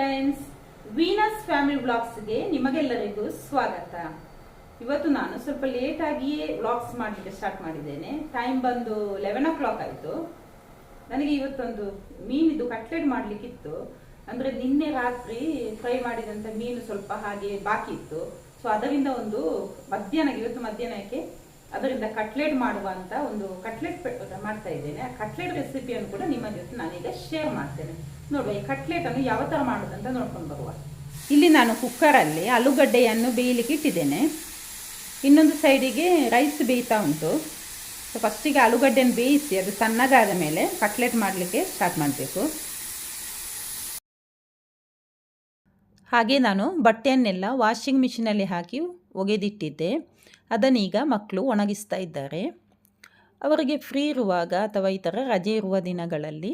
Friends Venus family ವ್ಲಾಗ್ಸ್ಗೆ ನಿಮಗೆಲ್ಲರಿಗೂ ಸ್ವಾಗತ. ಇವತ್ತು ನಾನು ಸ್ವಲ್ಪ ಲೇಟಾಗಿಯೇ ವ್ಲಾಗ್ಸ್ ಮಾಡಲಿಕ್ಕೆ ಸ್ಟಾರ್ಟ್ ಮಾಡಿದ್ದೇನೆ. ಟೈಮ್ ಬಂದು ಲೆವೆನ್ ಓ ಕ್ಲಾಕ್ ಆಯಿತು. ನನಗೆ ಇವತ್ತೊಂದು ಮೀನಿದು ಕಟ್ಲೆಟ್ ಮಾಡಲಿಕ್ಕಿತ್ತು. ಅಂದರೆ ನಿನ್ನೆ ರಾತ್ರಿ ಫ್ರೈ ಮಾಡಿದಂಥ ಮೀನು ಸ್ವಲ್ಪ ಹಾಗೆ ಬಾಕಿ ಇತ್ತು. ಸೊ ಅದರಿಂದ ಒಂದು ಮಧ್ಯಾಹ್ನ ಇವತ್ತು ಮಧ್ಯಾಹ್ನಕ್ಕೆ ಅದರಿಂದ ಕಟ್ಲೆಟ್ ಮಾಡುವ ಒಂದು ಕಟ್ಲೆಟ್ ಮಾಡ್ತಾ ಇದ್ದೇನೆ. ಆ ಕಟ್ಲೆಟ್ ರೆಸಿಪಿಯನ್ನು ಕೂಡ ನಿಮ್ಮ ಜೊತೆ ನಾನೀಗ ಶೇರ್ ಮಾಡ್ತೇನೆ. ನೋಡುವ, ಈ ಕಟ್ಲೆಟ್ ಅನ್ನು ಯಾವ ಥರ ಮಾಡೋದಂತ ನೋಡ್ಕೊಂಡು ಬರುವ. ಇಲ್ಲಿ ನಾನು ಕುಕ್ಕರಲ್ಲಿ ಆಲೂಗಡ್ಡೆಯನ್ನು ಬೇಯಲಿಕ್ಕೆ ಇಟ್ಟಿದ್ದೇನೆ. ಇನ್ನೊಂದು ಸೈಡಿಗೆ ರೈಸ್ ಬೇಯ್ತಾ ಉಂಟು. ಸೊ ಫಸ್ಟಿಗೆ ಆಲೂಗಡ್ಡೆಯನ್ನು ಬೇಯಿಸಿ ಅದು ಸಣ್ಣಗಾದ ಮೇಲೆ ಕಟ್ಲೆಟ್ ಮಾಡಲಿಕ್ಕೆ ಸ್ಟಾರ್ಟ್ ಮಾಡಬೇಕು. ಹಾಗೆ ನಾನು ಬಟ್ಟೆಯನ್ನೆಲ್ಲ ವಾಷಿಂಗ್ ಮಿಷಿನಲ್ಲಿ ಹಾಕಿ ಒಗೆದಿಟ್ಟಿದ್ದೆ. ಅದನ್ನೀಗ ಮಕ್ಕಳು ಒಣಗಿಸ್ತಾ ಇದ್ದಾರೆ. ಅವರಿಗೆ ಫ್ರೀ ಇರುವಾಗ ಅಥವಾ ಈ ಥರ ರಜೆ ಇರುವ ದಿನಗಳಲ್ಲಿ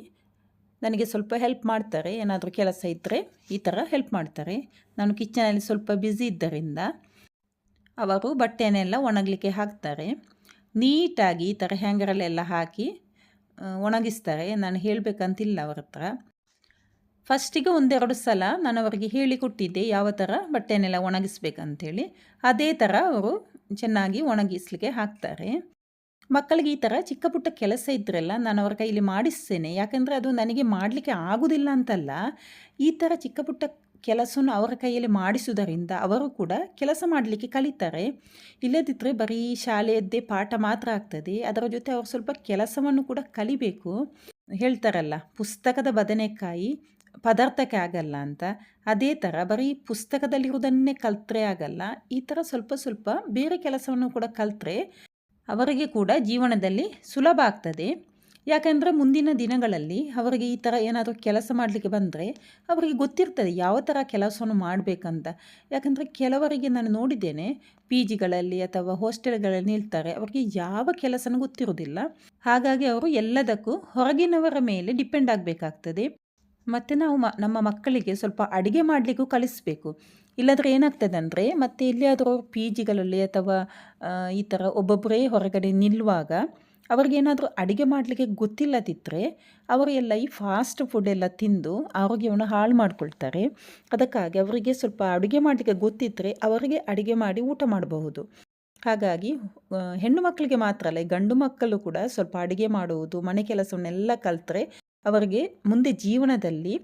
ನನಗೆ ಸ್ವಲ್ಪ ಹೆಲ್ಪ್ ಮಾಡ್ತಾರೆ. ಏನಾದರೂ ಕೆಲಸ ಇದ್ದರೆ ಈ ಥರ ಹೆಲ್ಪ್ ಮಾಡ್ತಾರೆ. ನಾನು ಕಿಚನಲ್ಲಿ ಸ್ವಲ್ಪ ಬ್ಯುಸಿ ಇದ್ದರಿಂದ ಅವರು ಬಟ್ಟೆನೆಲ್ಲ ಒಣಗಲಿಕ್ಕೆ ಹಾಕ್ತಾರೆ. ನೀಟಾಗಿ ಈ ಥರ ಹ್ಯಾಂಗರಲ್ಲೆಲ್ಲ ಹಾಕಿ ಒಣಗಿಸ್ತಾರೆ. ನಾನು ಹೇಳಬೇಕಂತಿಲ್ಲ ಅವ್ರ ಹತ್ರ. ಫಸ್ಟಿಗೆ ಒಂದೆರಡು ಸಲ ನಾನು ಅವರಿಗೆ ಹೇಳಿಕೊಟ್ಟಿದ್ದೆ ಯಾವ ಥರ ಬಟ್ಟೆನೆಲ್ಲ ಒಣಗಿಸ್ಬೇಕಂತೇಳಿ. ಅದೇ ಥರ ಅವರು ಚೆನ್ನಾಗಿ ಒಣಗಿಸ್ಲಿಕ್ಕೆ ಹಾಕ್ತಾರೆ. ಮಕ್ಕಳಿಗೆ ಈ ಥರ ಚಿಕ್ಕ ಪುಟ್ಟ ಕೆಲಸ ಇದ್ರೆಲ್ಲ ನಾನು ಅವ್ರ ಕೈಯಲ್ಲಿ ಮಾಡಿಸ್ತೇನೆ. ಯಾಕಂದರೆ ಅದು ನನಗೆ ಮಾಡಲಿಕ್ಕೆ ಆಗೋದಿಲ್ಲ ಅಂತಲ್ಲ. ಈ ಥರ ಚಿಕ್ಕ ಪುಟ್ಟ ಕೆಲಸವನ್ನು ಅವರ ಕೈಯಲ್ಲಿ ಮಾಡಿಸುವುದರಿಂದ ಅವರು ಕೂಡ ಕೆಲಸ ಮಾಡಲಿಕ್ಕೆ ಕಲಿತಾರೆ. ಇಲ್ಲದಿದ್ದರೆ ಬರೀ ಶಾಲೆಯದ್ದೇ ಪಾಠ ಮಾತ್ರ ಆಗ್ತದೆ. ಅದರ ಜೊತೆ ಅವರು ಸ್ವಲ್ಪ ಕೆಲಸವನ್ನು ಕೂಡ ಕಲಿಬೇಕು. ಹೇಳ್ತಾರಲ್ಲ, ಪುಸ್ತಕದ ಬದನೆಕಾಯಿ ಪದಾರ್ಥಕ್ಕೆ ಆಗಲ್ಲ ಅಂತ. ಅದೇ ಥರ ಬರೀ ಪುಸ್ತಕದಲ್ಲಿರುವುದನ್ನೇ ಕಲ್ತ್ರೆ ಆಗಲ್ಲ. ಈ ಥರ ಸ್ವಲ್ಪ ಸ್ವಲ್ಪ ಬೇರೆ ಕೆಲಸವನ್ನು ಕೂಡ ಕಲ್ತ್ರೆ ಅವರಿಗೆ ಕೂಡ ಜೀವನದಲ್ಲಿ ಸುಲಭ ಆಗ್ತದೆ. ಯಾಕೆಂದರೆ ಮುಂದಿನ ದಿನಗಳಲ್ಲಿ ಅವರಿಗೆ ಈ ಥರ ಏನಾದರೂ ಕೆಲಸ ಮಾಡಲಿಕ್ಕೆ ಬಂದರೆ ಅವರಿಗೆ ಗೊತ್ತಿರ್ತದೆ ಯಾವ ಥರ ಕೆಲಸವನ್ನು ಮಾಡಬೇಕಂತ. ಯಾಕಂದರೆ ಕೆಲವರಿಗೆ ನಾನು ನೋಡಿದ್ದೇನೆ ಪಿ ಜಿಗಳಲ್ಲಿ ಅಥವಾ ಹಾಸ್ಟೆಲ್ಗಳಲ್ಲಿ ನಿಲ್ತಾರೆ, ಅವರಿಗೆ ಯಾವ ಕೆಲಸನೂ ಗೊತ್ತಿರೋದಿಲ್ಲ ಹಾಗಾಗಿ ಅವರು ಎಲ್ಲದಕ್ಕೂ ಹೊರಗಿನವರ ಮೇಲೆ ಡಿಪೆಂಡ್ ಆಗಬೇಕಾಗ್ತದೆ. ಮತ್ತು ನಾವು ಮ, ನಮ್ಮ ಮಕ್ಕಳಿಗೆ ಸ್ವಲ್ಪ ಅಡುಗೆ ಮಾಡಲಿಕ್ಕೂ ಕಲಿಸಬೇಕು. ಇಲ್ಲಾದರೆ ಏನಾಗ್ತದೆ ಅಂದರೆ ಮತ್ತೆ ಎಲ್ಲಿಯಾದರೂ ಪಿ ಜಿಗಳಲ್ಲಿ ಅಥವಾ ಈ ಥರ ಒಬ್ಬೊಬ್ಬರೇ ಹೊರಗಡೆ ನಿಲ್ಲುವಾಗ ಅವ್ರಿಗೇನಾದರೂ ಅಡುಗೆ ಮಾಡಲಿಕ್ಕೆ ಗೊತ್ತಿಲ್ಲದಿದ್ದರೆ ಅವರೆಲ್ಲ ಈ ಫಾಸ್ಟ್ ಫುಡ್ ಎಲ್ಲ ತಿಂದು ಆರೋಗ್ಯವನ್ನು ಹಾಳು ಮಾಡ್ಕೊಳ್ತಾರೆ. ಅದಕ್ಕಾಗಿ ಅವರಿಗೆ ಸ್ವಲ್ಪ ಅಡುಗೆ ಮಾಡಲಿಕ್ಕೆ ಗೊತ್ತಿದ್ದರೆ ಅವರಿಗೆ ಅಡುಗೆ ಮಾಡಿ ಊಟ ಮಾಡಬಹುದು. ಹಾಗಾಗಿ ಹೆಣ್ಣು ಮಕ್ಕಳಿಗೆ ಮಾತ್ರ ಅಲ್ಲ ಗಂಡು ಮಕ್ಕಳು ಕೂಡ ಸ್ವಲ್ಪ ಅಡುಗೆ ಮಾಡುವುದು, ಮನೆ ಕೆಲಸವನ್ನೆಲ್ಲ ಕಲಿತ್ರೆ ಅವರಿಗೆ ಮುಂದೆ ಜೀವನದಲ್ಲಿ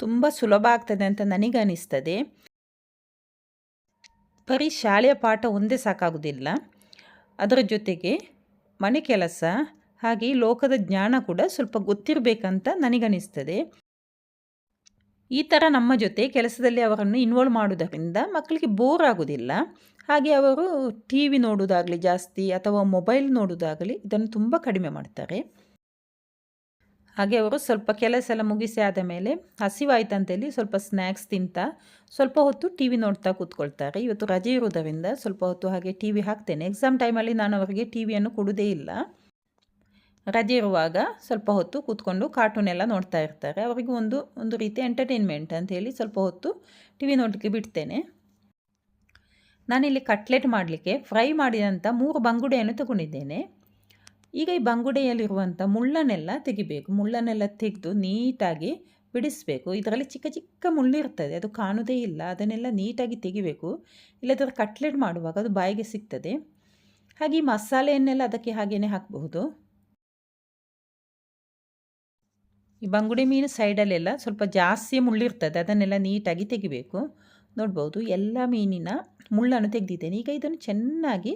ತುಂಬ ಸುಲಭ ಆಗ್ತದೆ ಅಂತ ನನಗೆ ಅನಿಸ್ತದೆ ಬರೀ ಶಾಲೆಯ ಪಾಠ ಒಂದೇ ಸಾಕಾಗುವುದಿಲ್ಲ ಅದರ ಜೊತೆಗೆ ಮನೆ ಕೆಲಸ ಹಾಗೆ ಲೋಕದ ಜ್ಞಾನ ಕೂಡ ಸ್ವಲ್ಪ ಗೊತ್ತಿರಬೇಕಂತ ನನಗನ್ನಿಸ್ತದೆ ಈ ಥರ ನಮ್ಮ ಜೊತೆ ಕೆಲಸದಲ್ಲಿ ಅವರನ್ನು ಇನ್ವಾಲ್ವ್ ಮಾಡೋದರಿಂದ ಮಕ್ಕಳಿಗೆ ಬೋರ್ ಆಗುವುದಿಲ್ಲ ಹಾಗೆ ಅವರು ಟಿ ವಿ ನೋಡೋದಾಗಲಿ ಜಾಸ್ತಿ ಅಥವಾ ಮೊಬೈಲ್ ನೋಡೋದಾಗಲಿ ಇದನ್ನು ತುಂಬ ಕಡಿಮೆ ಮಾಡ್ತಾರೆ. ಹಾಗೆ ಅವರು ಸ್ವಲ್ಪ ಕೆಲಸ ಎಲ್ಲ ಮುಗಿಸಿ ಆದ ಮೇಲೆ ಹಸಿವಾಯ್ತು ಅಂತೇಳಿ ಸ್ವಲ್ಪ ಸ್ನ್ಯಾಕ್ಸ್ ತಿಂತಾ ಸ್ವಲ್ಪ ಹೊತ್ತು ಟಿ ವಿ ನೋಡ್ತಾ ಕೂತ್ಕೊಳ್ತಾರೆ. ಇವತ್ತು ರಜೆ ಇರೋದರಿಂದ ಸ್ವಲ್ಪ ಹೊತ್ತು ಹಾಗೆ ಟಿ ವಿ ಹಾಕ್ತೇನೆ ಎಕ್ಸಾಮ್ ಟೈಮಲ್ಲಿ ನಾನು ಅವರಿಗೆ ಟಿ ವಿಯನ್ನು ಕೊಡೋದೇ ಇಲ್ಲ. ರಜೆ ಇರುವಾಗ ಸ್ವಲ್ಪ ಹೊತ್ತು ಕೂತ್ಕೊಂಡು ಕಾರ್ಟೂನ್ ಎಲ್ಲ ನೋಡ್ತಾ ಇರ್ತಾರೆ. ಅವರಿಗೆ ಒಂದು ಒಂದು ರೀತಿ ಎಂಟರ್ಟೈನ್ಮೆಂಟ್ ಅಂತ ಹೇಳಿ ಸ್ವಲ್ಪ ಹೊತ್ತು ಟಿ ವಿ ನೋಡಲಿಕ್ಕೆ ಬಿಡ್ತೇನೆ. ನಾನಿಲ್ಲಿ ಕಟ್ಲೆಟ್ ಮಾಡಲಿಕ್ಕೆ ಫ್ರೈ ಮಾಡಿದಂಥ ಮೂರು ಬಂಗುಡೆಯನ್ನು ತಗೊಂಡಿದ್ದೇನೆ. ಈಗ ಈ ಬಂಗುಡೆಯಲ್ಲಿರುವಂಥ ಮುಳ್ಳನ್ನೆಲ್ಲ ತೆಗಿಬೇಕು. ಮುಳ್ಳನ್ನೆಲ್ಲ ತೆಗೆದು ನೀಟಾಗಿ ಬಿಡಿಸಬೇಕು. ಇದರಲ್ಲಿ ಚಿಕ್ಕ ಚಿಕ್ಕ ಮುಳ್ಳಿರ್ತದೆ ಅದು ಕಾಣುವುದೇ ಇಲ್ಲ. ಅದನ್ನೆಲ್ಲ ನೀಟಾಗಿ ತೆಗಿಬೇಕು. ಇಲ್ಲದ್ರೆ ಕಟ್ಲೆಟ್ ಮಾಡುವಾಗ ಅದು ಬಾಯಿಗೆ ಸಿಗ್ತದೆ. ಹಾಗೆ ಈ ಮಸಾಲೆಯನ್ನೆಲ್ಲ ಅದಕ್ಕೆ ಹಾಗೇ ಹಾಕಬಹುದು. ಈ ಬಂಗುಡೆ ಮೀನು ಸೈಡಲ್ಲೆಲ್ಲ ಸ್ವಲ್ಪ ಜಾಸ್ತಿ ಮುಳ್ಳಿರ್ತದೆ ಅದನ್ನೆಲ್ಲ ನೀಟಾಗಿ ತೆಗಿಬೇಕು. ನೋಡ್ಬೋದು, ಎಲ್ಲ ಮೀನಿನ ಮುಳ್ಳನ್ನು ತೆಗೆದಿದ್ದೇನೆ. ಈಗ ಇದನ್ನು ಚೆನ್ನಾಗಿ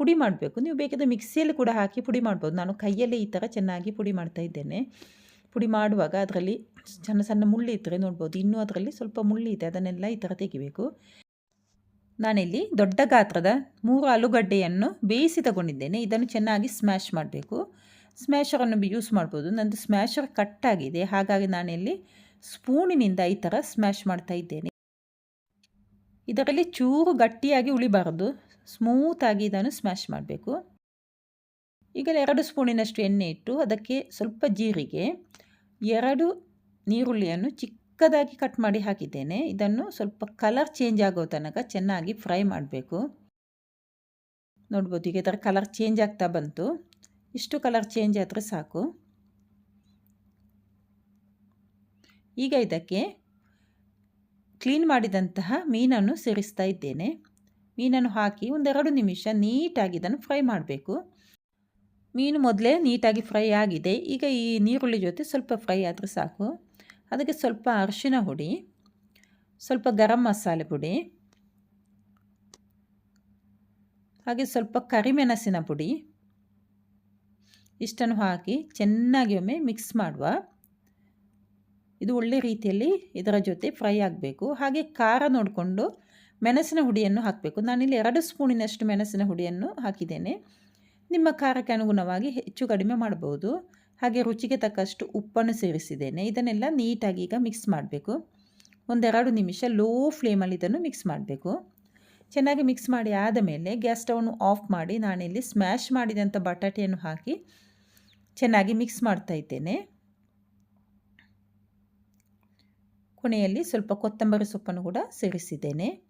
ಪುಡಿ ಮಾಡಬೇಕು. ನೀವು ಬೇಕಿದ್ದರೆ ಮಿಕ್ಸಿಯಲ್ಲಿ ಕೂಡ ಹಾಕಿ ಪುಡಿ ಮಾಡ್ಬೋದು. ನಾನು ಕೈಯಲ್ಲೇ ಈ ಥರ ಚೆನ್ನಾಗಿ ಪುಡಿ ಮಾಡ್ತಾ ಇದ್ದೇನೆ. ಪುಡಿ ಮಾಡುವಾಗ ಅದರಲ್ಲಿ ಸಣ್ಣ ಸಣ್ಣ ಮುಳ್ಳು ಇದ್ದರೆ ನೋಡ್ಬೋದು. ಇನ್ನೂ ಅದರಲ್ಲಿ ಸ್ವಲ್ಪ ಮುಳ್ಳು ಇದೆ. ಅದನ್ನೆಲ್ಲ ಈ ಥರ ತೆಗಿಬೇಕು. ನಾನಿಲ್ಲಿ ದೊಡ್ಡ ಗಾತ್ರದ ಮೂರು ಆಲೂಗಡ್ಡೆಯನ್ನು ಬೇಯಿಸಿ ತಗೊಂಡಿದ್ದೇನೆ. ಇದನ್ನು ಚೆನ್ನಾಗಿ ಸ್ಮ್ಯಾಶ್ ಮಾಡಬೇಕು. ಸ್ಮ್ಯಾಶರನ್ನು ಯೂಸ್ ಮಾಡ್ಬೋದು. ನಂದು ಸ್ಮ್ಯಾಶರ್ ಕಟ್ಟಾಗಿದೆ ಹಾಗಾಗಿ ನಾನಿಲ್ಲಿ ಸ್ಪೂನಿನಿಂದ ಈ ಥರ ಸ್ಮ್ಯಾಶ್ ಮಾಡ್ತಾ ಇದ್ದೇನೆ. ಇದರಲ್ಲಿ ಚೂರು ಗಟ್ಟಿಯಾಗಿ ಉಳಿಬಾರದು ಸ್ಮೂತಾಗಿ ಇದನ್ನು ಸ್ಮ್ಯಾಶ್ ಮಾಡಬೇಕು. ಈಗಲೇ ಎರಡು ಸ್ಪೂನಿನಷ್ಟು ಎಣ್ಣೆ ಇಟ್ಟು ಅದಕ್ಕೆ ಸ್ವಲ್ಪ ಜೀರಿಗೆ, ಎರಡು ನೀರುಳ್ಳಿಯನ್ನು ಚಿಕ್ಕದಾಗಿ ಕಟ್ ಮಾಡಿ ಹಾಕಿದ್ದೇನೆ. ಇದನ್ನು ಸ್ವಲ್ಪ ಕಲರ್ ಚೇಂಜ್ ಆಗೋ ತನಕ ಚೆನ್ನಾಗಿ ಫ್ರೈ ಮಾಡಬೇಕು. ನೋಡ್ಬೋದು ಈಗ ಇದರ ಕಲರ್ ಚೇಂಜ್ ಆಗ್ತಾ ಬಂತು. ಇಷ್ಟು ಕಲರ್ ಚೇಂಜ್ ಆದರೆ ಸಾಕು. ಈಗ ಇದಕ್ಕೆ ಕ್ಲೀನ್ ಮಾಡಿದಂತಹ ಮೀನನ್ನು ಸೇರಿಸ್ತಾ ಇದ್ದೇನೆ. ಮೀನನ್ನು ಹಾಕಿ ಒಂದೆರಡು ನಿಮಿಷ ನೀಟಾಗಿ ಇದನ್ನು ಫ್ರೈ ಮಾಡಬೇಕು. ಮೀನು ಮೊದಲೇ ನೀಟಾಗಿ ಫ್ರೈ ಆಗಿದೆ. ಈಗ ಈ ನೀರುಳ್ಳಿ ಜೊತೆ ಸ್ವಲ್ಪ ಫ್ರೈ ಆದರೆ ಸಾಕು. ಅದಕ್ಕೆ ಸ್ವಲ್ಪ ಅರಿಶಿನ ಹುಡಿ ಸ್ವಲ್ಪ ಗರಂ ಮಸಾಲೆ ಪುಡಿ, ಹಾಗೆ ಸ್ವಲ್ಪ ಕರಿಮೆಣಸಿನ ಪುಡಿ ಇಷ್ಟನ್ನು ಹಾಕಿ ಚೆನ್ನಾಗಿ ಒಮ್ಮೆ ಮಿಕ್ಸ್ ಮಾಡುವ. ಇದು ಒಳ್ಳೆ ರೀತಿಯಲ್ಲಿ ಇದರ ಜೊತೆ ಫ್ರೈ ಆಗಬೇಕು. ಹಾಗೆ ಖಾರ ನೋಡಿಕೊಂಡು ಮೆಣಸಿನ ಹುಡಿಯನ್ನು ಹಾಕಬೇಕು. ನಾನಿಲ್ಲಿ ಎರಡು ಸ್ಪೂನಿನಷ್ಟು ಮೆಣಸಿನ ಹುಡಿಯನ್ನು ಹಾಕಿದ್ದೇನೆ. ನಿಮ್ಮ ಖಾರಕ್ಕೆ ಅನುಗುಣವಾಗಿ ಹೆಚ್ಚು ಕಡಿಮೆ ಮಾಡಬಹುದು ಹಾಗೆ ರುಚಿಗೆ ತಕ್ಕಷ್ಟು ಉಪ್ಪನ್ನು ಸೇರಿಸಿದ್ದೇನೆ. ಇದನ್ನೆಲ್ಲ ನೀಟಾಗಿ ಈಗ ಮಿಕ್ಸ್ ಮಾಡಬೇಕು. ಒಂದೆರಡು ನಿಮಿಷ ಲೋ ಫ್ಲೇಮಲ್ಲಿ ಇದನ್ನು ಮಿಕ್ಸ್ ಮಾಡಬೇಕು. ಚೆನ್ನಾಗಿ ಮಿಕ್ಸ್ ಮಾಡಿ ಆದ ಮೇಲೆ ಗ್ಯಾಸ್ ಸ್ಟವನ್ನು ಆಫ್ ಮಾಡಿ ನಾನಿಲ್ಲಿ ಸ್ಮ್ಯಾಶ್ ಮಾಡಿದಂಥ ಬಟಾಟೆಯನ್ನು ಹಾಕಿ ಚೆನ್ನಾಗಿ ಮಿಕ್ಸ್ ಮಾಡ್ತಾ ಇದ್ದೇನೆ. ಕೊನೆಯಲ್ಲಿ ಸ್ವಲ್ಪ ಕೊತ್ತಂಬರಿ ಸೊಪ್ಪನ್ನು ಕೂಡ ಸೇರಿಸಿದ್ದೇನೆ.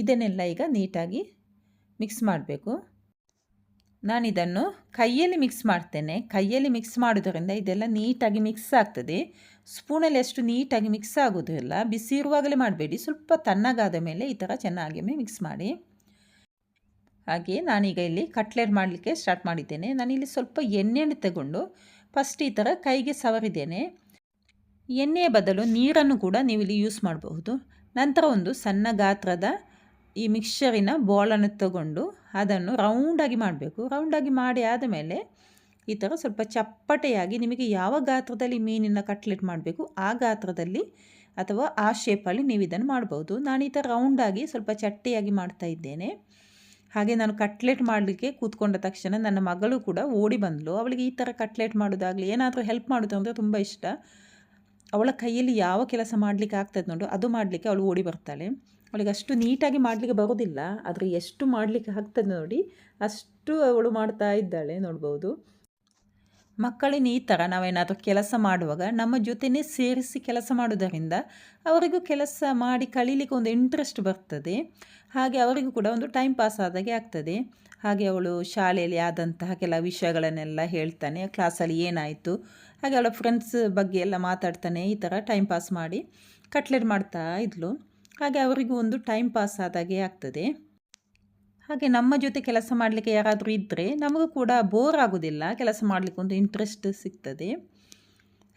ಇದನ್ನೆಲ್ಲ ಈಗ ನೀಟಾಗಿ ಮಿಕ್ಸ್ ಮಾಡಬೇಕು. ನಾನಿದನ್ನು ಕೈಯಲ್ಲಿ ಮಿಕ್ಸ್ ಮಾಡ್ತೇನೆ. ಕೈಯಲ್ಲಿ ಮಿಕ್ಸ್ ಮಾಡೋದರಿಂದ ಇದೆಲ್ಲ ನೀಟಾಗಿ ಮಿಕ್ಸ್ ಆಗ್ತದೆ. ಸ್ಪೂನಲ್ಲಿ ಅಷ್ಟು ನೀಟಾಗಿ ಮಿಕ್ಸ್ ಆಗೋದಿಲ್ಲ ಬಿಸಿ ಇರುವಾಗಲೇ ಮಾಡಬೇಡಿ. ಸ್ವಲ್ಪ ತಣ್ಣಗಾದ ಮೇಲೆ ಈ ಥರ ಚೆನ್ನಾಗಿ ಮಿಕ್ಸ್ ಮಾಡಿ. ಹಾಗೆ ನಾನೀಗ ಇಲ್ಲಿ ಕಟ್ಲೆಟ್ ಮಾಡಲಿಕ್ಕೆ ಸ್ಟಾರ್ಟ್ ಮಾಡಿದ್ದೇನೆ. ನಾನಿಲ್ಲಿ ಸ್ವಲ್ಪ ಎಣ್ಣೆಯನ್ನು ತಗೊಂಡು ಫಸ್ಟ್ ಈ ಥರ ಕೈಗೆ ಸವರಿದ್ದೇನೆ. ಎಣ್ಣೆಯ ಬದಲು ನೀರನ್ನು ಕೂಡ ನೀವು ಇಲ್ಲಿ ಯೂಸ್ ಮಾಡಬಹುದು. ನಂತರ ಒಂದು ಸಣ್ಣ ಗಾತ್ರದ ಈ ಮಿಕ್ಸ್ಚರಿನ ಬಾಲನ್ನು ತಗೊಂಡು ಅದನ್ನು ರೌಂಡಾಗಿ ಮಾಡಬೇಕು. ರೌಂಡಾಗಿ ಮಾಡಿ ಆದಮೇಲೆ ಈ ಥರ ಸ್ವಲ್ಪ ಚಪ್ಪಟೆಯಾಗಿ ನಿಮಗೆ ಯಾವ ಗಾತ್ರದಲ್ಲಿ ಮೀನಿನ ಕಟ್ಲೆಟ್ ಮಾಡಬೇಕು, ಆ ಗಾತ್ರದಲ್ಲಿ ಅಥವಾ ಆ ಶೇಪಲ್ಲಿ ನೀವು ಇದನ್ನು ಮಾಡ್ಬೋದು. ನಾನು ಈ ಥರ ರೌಂಡಾಗಿ ಸ್ವಲ್ಪ ಚಟ್ಟಿಯಾಗಿ ಮಾಡ್ತಾ ಇದ್ದೇನೆ. ಹಾಗೆ ನಾನು ಕಟ್ಲೆಟ್ ಮಾಡಲಿಕ್ಕೆ ಕೂತ್ಕೊಂಡ ತಕ್ಷಣ ನನ್ನ ಮಗಳು ಕೂಡ ಓಡಿ ಬಂದಳು ಅವಳಿಗೆ ಈ ಥರ ಕಟ್ಲೆಟ್ ಮಾಡೋದಾಗಲಿ, ಏನಾದರೂ ಹೆಲ್ಪ್ ಮಾಡೋದು ಅಂದರೆ ತುಂಬ ಇಷ್ಟ. ಅವಳ ಕೈಯಲ್ಲಿ ಯಾವ ಕೆಲಸ ಮಾಡಲಿಕ್ಕೆ ಆಗ್ತದೆ ನೋಡು, ಅದು ಮಾಡಲಿಕ್ಕೆ ಅವಳು ಓಡಿ ಬರ್ತಾಳೆ. ಅವಳಿಗೆ ಅಷ್ಟು ನೀಟಾಗಿ ಮಾಡಲಿಕ್ಕೆ ಬರೋದಿಲ್ಲ ಆದರೆ ಎಷ್ಟು ಮಾಡಲಿಕ್ಕೆ ಆಗ್ತದೆ ನೋಡಿ, ಅಷ್ಟು ಅವಳು ಮಾಡ್ತಾ ಇದ್ದಾಳೆ ನೋಡ್ಬೋದು. ಮಕ್ಕಳಿನ ಈ ಥರ ನಾವೇನಾದರೂ ಕೆಲಸ ಮಾಡುವಾಗ ನಮ್ಮ ಜೊತೆನೇ ಸೇರಿಸಿ ಕೆಲಸ ಮಾಡೋದರಿಂದ ಅವರಿಗೂ ಕೆಲಸ ಮಾಡಿ ಕಳೀಲಿಕ್ಕೆ ಒಂದು ಇಂಟ್ರೆಸ್ಟ್ ಬರ್ತದೆ. ಹಾಗೆ ಅವರಿಗೂ ಕೂಡ ಒಂದು ಟೈಮ್ ಪಾಸ್ ಆದಾಗೆ ಆಗ್ತದೆ. ಹಾಗೆ ಅವಳು ಶಾಲೆಯಲ್ಲಿ ಆದಂತಹ ಕೆಲ ವಿಷಯಗಳನ್ನೆಲ್ಲ ಹೇಳ್ತಾನೆ ಕ್ಲಾಸಲ್ಲಿ ಏನಾಯಿತು, ಹಾಗೆ ಅವಳ ಫ್ರೆಂಡ್ಸ್ ಬಗ್ಗೆ ಎಲ್ಲ ಮಾತಾಡ್ತಾನೆ, ಈ ಥರ ಟೈಮ್ ಪಾಸ್ ಮಾಡಿ ಕಟ್ಲೆಟ್ ಮಾಡ್ತಾ ಇದ್ಲು. ಹಾಗೆ ಅವರಿಗೂ ಒಂದು ಟೈಮ್ ಪಾಸ್ ಆದಾಗೆ ಆಗ್ತದೆ. ಹಾಗೆ ನಮ್ಮ ಜೊತೆ ಕೆಲಸ ಮಾಡಲಿಕ್ಕೆ ಯಾರಾದರೂ ಇದ್ದರೆ ನಮಗೂ ಕೂಡ ಬೋರ್ ಆಗೋದಿಲ್ಲ, ಕೆಲಸ ಮಾಡಲಿಕ್ಕೆ ಒಂದು ಇಂಟ್ರೆಸ್ಟ್ ಸಿಗ್ತದೆ.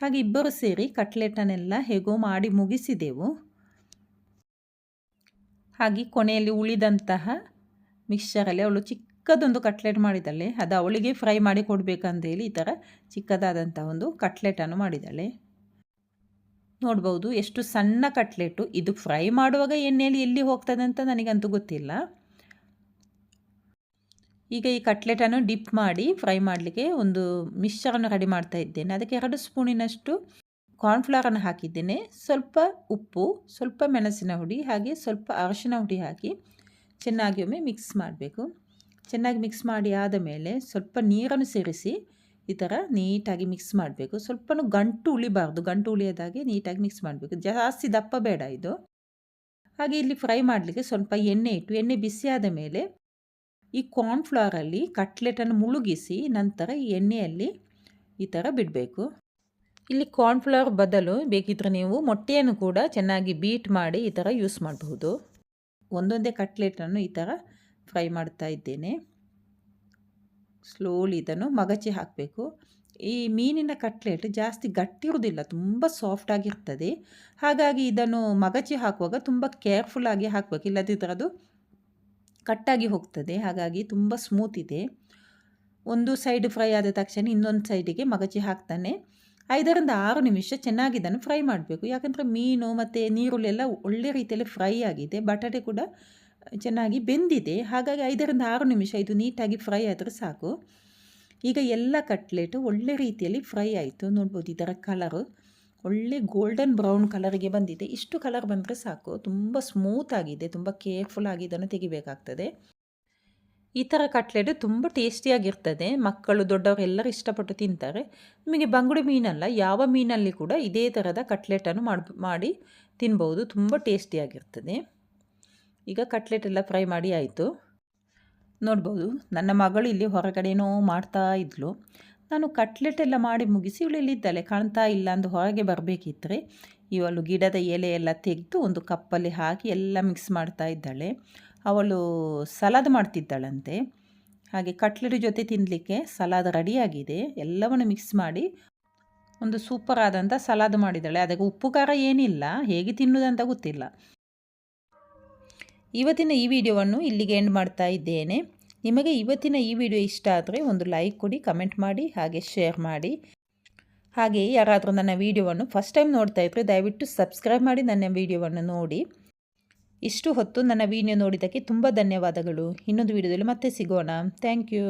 ಹಾಗೆ ಇಬ್ಬರು ಸೇರಿ ಕಟ್ಲೆಟನ್ನೆಲ್ಲ ಹೇಗೋ ಮಾಡಿ ಮುಗಿಸಿದೆವು. ಹಾಗೆ ಕೊನೆಯಲ್ಲಿ ಉಳಿದಂತಹ ಮಿಕ್ಸ್ಚರಲ್ಲಿ ಅವಳು ಚಿಕ್ಕದೊಂದು ಕಟ್ಲೆಟ್ ಮಾಡಿದ್ದಾಳೆ ಅದು ಅವಳಿಗೆ ಫ್ರೈ ಮಾಡಿ ಕೊಡಬೇಕಂತೇಳಿ ಈ ಥರ ಚಿಕ್ಕದಾದಂಥ ಒಂದು ಕಟ್ಲೆಟನ್ನು ಮಾಡಿದ್ದಾಳೆ ನೋಡ್ಬೋದು. ಎಷ್ಟು ಸಣ್ಣ ಕಟ್ಲೆಟು. ಇದು ಫ್ರೈ ಮಾಡುವಾಗ ಎಣ್ಣೆಯಲ್ಲಿ ಎಲ್ಲಿ ಹೋಗ್ತದೆ ಅಂತ ನನಗಂತೂ ಗೊತ್ತಿಲ್ಲ. ಈಗ ಈ ಕಟ್ಲೆಟನ್ನು ಡಿಪ್ ಮಾಡಿ ಫ್ರೈ ಮಾಡಲಿಕ್ಕೆ ಒಂದು ಮಿಕ್ಸ್ಚರನ್ನು ರೆಡಿ ಮಾಡ್ತಾ ಇದ್ದೇನೆ. ಅದಕ್ಕೆ ಎರಡು ಸ್ಪೂನಿನಷ್ಟು ಕಾರ್ನ್ಫ್ಲವರನ್ನು ಹಾಕಿದ್ದೇನೆ. ಸ್ವಲ್ಪ ಉಪ್ಪು, ಸ್ವಲ್ಪ ಮೆಣಸಿನ ಹುಡಿ, ಹಾಗೆ ಸ್ವಲ್ಪ ಅರಶಿನ ಹುಡಿ ಹಾಕಿ ಚೆನ್ನಾಗಿ ಒಮ್ಮೆ ಮಿಕ್ಸ್ ಮಾಡಬೇಕು. ಚೆನ್ನಾಗಿ ಮಿಕ್ಸ್ ಮಾಡಿ ಆದ ಮೇಲೆ ಸ್ವಲ್ಪ ನೀರನ್ನು ಸೇರಿಸಿ ಈ ಥರ ನೀಟಾಗಿ ಮಿಕ್ಸ್ ಮಾಡಬೇಕು. ಸ್ವಲ್ಪ ಗಂಟು ಉಳಿಬಾರ್ದು. ಗಂಟು ಉಳಿಯೋದಾಗೆ ನೀಟಾಗಿ ಮಿಕ್ಸ್ ಮಾಡಬೇಕು. ಜಾಸ್ತಿ ದಪ್ಪ ಬೇಡ ಇದು. ಹಾಗೆ ಇಲ್ಲಿ ಫ್ರೈ ಮಾಡಲಿಕ್ಕೆ ಸ್ವಲ್ಪ ಎಣ್ಣೆ ಇಟ್ಟು, ಎಣ್ಣೆ ಬಿಸಿಯಾದ ಮೇಲೆ ಈ ಕಾರ್ನ್ಫ್ಲವರಲ್ಲಿ ಕಟ್ಲೆಟನ್ನು ಮುಳುಗಿಸಿ ನಂತರ ಈ ಎಣ್ಣೆಯಲ್ಲಿ ಈ ಥರ ಬಿಡಬೇಕು. ಇಲ್ಲಿ ಕಾರ್ನ್ಫ್ಲವರ್ ಬದಲು ಬೇಕಿದ್ರೆ ನೀವು ಮೊಟ್ಟೆಯನ್ನು ಕೂಡ ಚೆನ್ನಾಗಿ ಬೀಟ್ ಮಾಡಿ ಈ ಥರ ಯೂಸ್ ಮಾಡಬಹುದು. ಒಂದೊಂದೇ ಕಟ್ಲೆಟನ್ನು ಈ ಥರ ಫ್ರೈ ಮಾಡ್ತಾ ಇದ್ದೇನೆ. ಸ್ಲೋಲಿ ಇದನ್ನು ಮಗಚಿ ಹಾಕಬೇಕು. ಈ ಮೀನಿನ ಕಟ್ಲೆಟ್ ಜಾಸ್ತಿ ಗಟ್ಟಿರುವುದಿಲ್ಲ ತುಂಬ ಸಾಫ್ಟಾಗಿರ್ತದೆ ಹಾಗಾಗಿ ಇದನ್ನು ಮಗಚಿ ಹಾಕುವಾಗ ತುಂಬ ಕೇರ್ಫುಲ್ಲಾಗಿ ಹಾಕಬೇಕು. ಇಲ್ಲದಿದ್ದರೆ ಅದು ಕಟ್ಟಾಗಿ ಹೋಗ್ತದೆ. ಹಾಗಾಗಿ ತುಂಬ ಸ್ಮೂತ್ ಇದೆ. ಒಂದು ಸೈಡ್ ಫ್ರೈ ಆದ ತಕ್ಷಣ ಇನ್ನೊಂದು ಸೈಡಿಗೆ ಮಗಚಿ ಹಾಕ್ತಾನೆ. ಐದರಿಂದ ಆರು ನಿಮಿಷ ಚೆನ್ನಾಗಿ ಇದನ್ನು ಫ್ರೈ ಮಾಡಬೇಕು. ಯಾಕಂದರೆ ಮೀನು ಮತ್ತು ನೀರುಳ್ಳೆಲ್ಲ ಒಳ್ಳೆ ರೀತಿಯಲ್ಲಿ ಫ್ರೈ ಆಗಿದೆ. ಬಟಾಟೆ ಕೂಡ ಚೆನ್ನಾಗಿ ಬೆಂದಿದೆ. ಹಾಗಾಗಿ ಐದರಿಂದ ಆರು ನಿಮಿಷ ಇದು ನೀಟಾಗಿ ಫ್ರೈ ಆದರೆ ಸಾಕು. ಈಗ ಎಲ್ಲ ಕಟ್ಲೆಟು ಒಳ್ಳೆ ರೀತಿಯಲ್ಲಿ ಫ್ರೈ ಆಯಿತು. ನೋಡ್ಬೋದು ಇದರ ಕಲರು. ಒಳ್ಳೆ ಗೋಲ್ಡನ್ ಬ್ರೌನ್ ಕಲರಿಗೆ ಬಂದಿದೆ. ಇಷ್ಟು ಕಲರ್ ಬಂದರೆ ಸಾಕು. ತುಂಬ ಸ್ಮೂತ್ ಆಗಿದೆ. ತುಂಬ ಕೇರ್ಫುಲ್ ಆಗಿ ಇದನ್ನು ತೆಗಿಬೇಕಾಗ್ತದೆ. ಈ ಥರ ಕಟ್ಲೆಟು ತುಂಬ ಟೇಸ್ಟಿಯಾಗಿರ್ತದೆ. ಮಕ್ಕಳು, ದೊಡ್ಡವರು ಎಲ್ಲರೂ ಇಷ್ಟಪಟ್ಟು ತಿಂತಾರೆ. ನಿಮಗೆ ಬಂಗುಡೆ ಮೀನಲ್ಲ, ಯಾವ ಮೀನಲ್ಲಿ ಕೂಡ ಇದೇ ಥರದ ಕಟ್ಲೆಟನ್ನು ಮಾಡಿ ತಿನ್ಬೋದು. ತುಂಬ ಟೇಸ್ಟಿಯಾಗಿರ್ತದೆ. ಈಗ ಕಟ್ಲೆಟ್ ಎಲ್ಲ ಫ್ರೈ ಮಾಡಿ ಆಯಿತು. ನೋಡ್ಬೋದು, ನನ್ನ ಮಗಳು ಇಲ್ಲಿ ಹೊರಗಡೆನೋ ಮಾಡ್ತಾ ಇದ್ಲು. ನಾನು ಕಟ್ಲೆಟ್ ಎಲ್ಲ ಮಾಡಿ ಮುಗಿಸಿ ಇವಳು ಇಲ್ಲಿದ್ದಾಳೆ ಕಾಣ್ತಾ ಇಲ್ಲ ಅಂದು ಹೊರಗೆ ಬರಬೇಕಿದ್ರೆ ಇವಳು ಗಿಡದ ಎಲೆ ಎಲ್ಲ ತೆಗೆದು ಒಂದು ಕಪ್ಪಲ್ಲಿ ಹಾಕಿ ಎಲ್ಲ ಮಿಕ್ಸ್ ಮಾಡ್ತಾ ಇದ್ದಾಳೆ. ಅವಳು ಸಲಾದ್ ಮಾಡ್ತಿದ್ದಾಳಂತೆ. ಹಾಗೆ ಕಟ್ಲೆಟ್ ಜೊತೆ ತಿನ್ನಲಿಕ್ಕೆ ಸಲಾದ್ ರೆಡಿಯಾಗಿದೆ ಎಲ್ಲವನ್ನು ಮಿಕ್ಸ್ ಮಾಡಿ ಒಂದು ಸೂಪರ್ ಆದಂಥ ಸಲಾದ್ ಮಾಡಿದ್ದಾಳೆ. ಅದಕ್ಕೆ ಉಪ್ಪು ಖಾರ ಏನಿಲ್ಲ. ಹೇಗೆ ತಿನ್ನೋದಂತ ಗೊತ್ತಿಲ್ಲ. ಇವತ್ತಿನ ಈ ವಿಡಿಯೋವನ್ನು ಇಲ್ಲಿಗೆ ಎಂಡ್ ಮಾಡ್ತಾ ಇದ್ದೇನೆ. ನಿಮಗೆ ಇವತ್ತಿನ ಈ ವಿಡಿಯೋ ಇಷ್ಟ ಆದರೆ ಒಂದು ಲೈಕ್ ಕೊಡಿ ಕಮೆಂಟ್ ಮಾಡಿ, ಹಾಗೆ ಶೇರ್ ಮಾಡಿ. ಹಾಗೆ ಯಾರಾದರೂ ನನ್ನ ವಿಡಿಯೋವನ್ನು ಫಸ್ಟ್ ಟೈಮ್ ನೋಡ್ತಾ ಇದ್ದರೆ ದಯವಿಟ್ಟು ಸಬ್ಸ್ಕ್ರೈಬ್ ಮಾಡಿ ನನ್ನ ವಿಡಿಯೋವನ್ನು ನೋಡಿ. ಇಷ್ಟು ಹೊತ್ತು ನನ್ನ ವಿಡಿಯೋ ನೋಡಿದ್ದಕ್ಕೆ ತುಂಬ ಧನ್ಯವಾದಗಳು. ಇನ್ನೊಂದು ವಿಡಿಯೋದಲ್ಲಿ ಮತ್ತೆ ಸಿಗೋಣ. Thank you